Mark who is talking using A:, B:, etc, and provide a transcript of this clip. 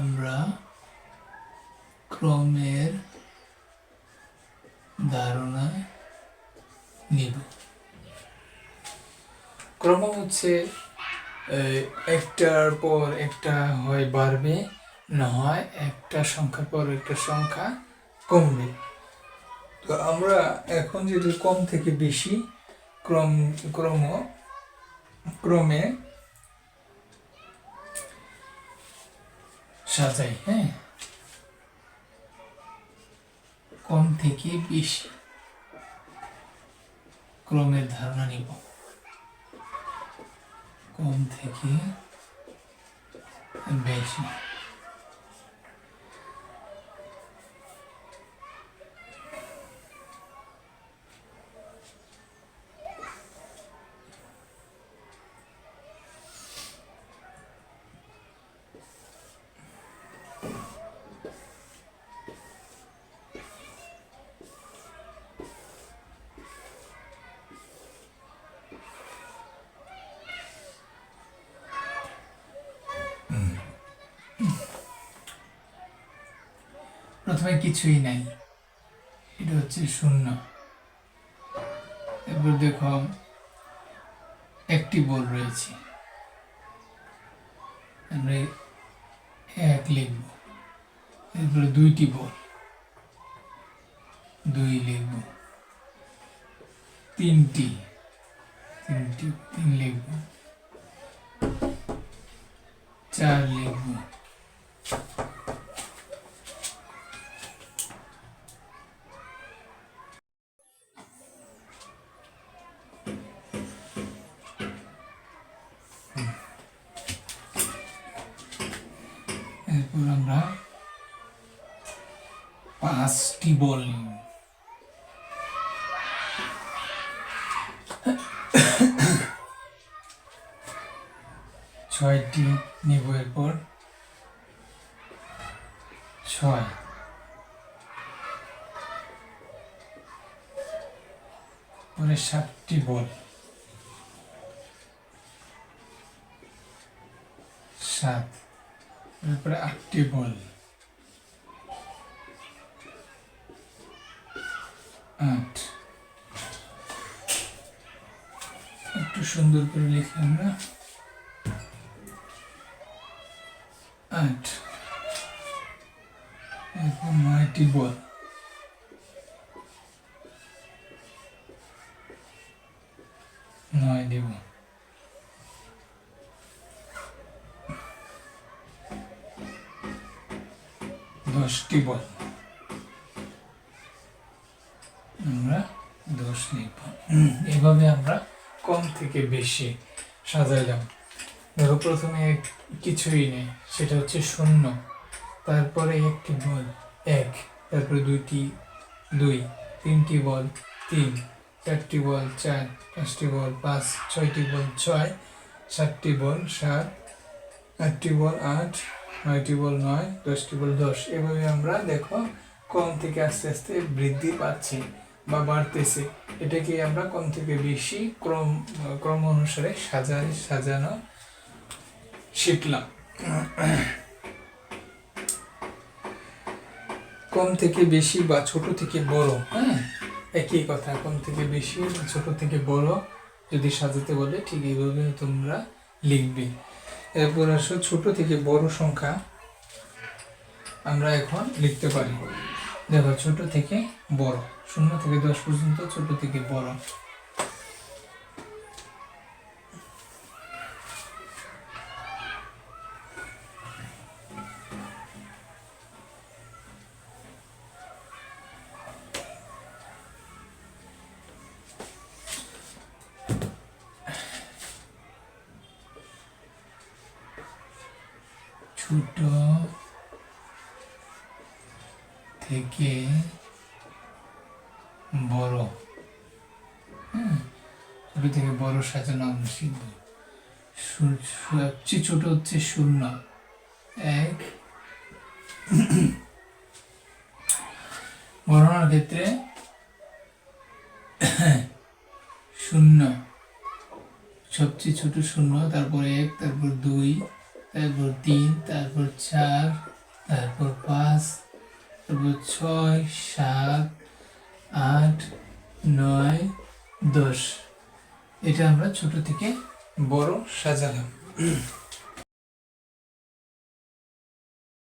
A: আমরা ক্রমের ধারণা নিব। ক্রম হচ্ছে একটার পর একটা হয় বাড়বে, না হয় একটা সংখ্যার পর একটা সংখ্যা কমবে। তো আমরা এখন যেটা কম থেকে বেশি ক্রম ক্রম, ক্রমে সাজাই হ্যাঁ। কম থেকে বেশি ক্রমের ধারণা নিব। কম থেকে বেশি প্রথমে কিছুই নাই। এটা হচ্ছে শূন্য। এরপর দেখো, একটি বল রয়েছে। আমরা এক লিখব। এরপরে দুইটি বল দুই লিখব। তিনটি। তিনটি, তিন লিখব। চার লিখব। আমরা পাঁচটি বল নিব। ছয়টি নিব এরপর। ছয়। পরে সাতটি বল। সাত। এরপরে আটটি বল আট একটু সুন্দর করে লিখি আমরা। আট এরপর নয়টি বল। দশটি বল? আমরা দশ লিখব এভাবে আমরা কম থেকে বেশি সাজাইলাম। দেখো প্রথমে কিছুই নেই, সেটা হচ্ছে শূন্য। তারপরে একটি বল এক, তারপরে দুইটি দুই, তিনটি বল তিন, চারটি বল চার, পাঁচটি বল পাঁচ, ছয়টি বল ছয়, সাতটি বল সাত, আটটি বল আট নয়টি বল নয়, দশটি বল দশ। এভাবে আমরা দেখো কম থেকে আস্তে আস্তে বৃদ্ধি পাচ্ছে বা বাড়তেছে। এটাকে আমরা কম থেকে বেশি ক্রম ক্রম অনুসারে সাজাই, সাজানো শিখলাম। কম থেকে বেশি বা ছোট থেকে বড় হ্যাঁ? একই কথা, কম থেকে বেশি বা ছোট থেকে বড় যদি সাজাতে বলে, ঠিক এইভাবে তোমরা লিখবে। এরপর আসো, ছোট থেকে বড় সংখ্যা আমরা এখন লিখতে পারি। দেখো, ছোট থেকে বড়, শূন্য থেকে দশ পর্যন্ত ছোট থেকে বড়। ছোট থেকে বড় হ্যাঁ ছোট থেকে বড় সাজানো আমরা শিখব। সবচেয়ে ছোট হচ্ছে শূন্য। এক, গণনার ক্ষেত্রে শূন্য, সবচেয়ে ছোট শূন্য, তারপর এক, তারপর দুই তারপর তিন, তারপর চার, তারপর পাঁচ, তারপর ছয়, সাত, আট, নয়, দশ। এটা আমরা ছোট থেকে বড় সাজালাম।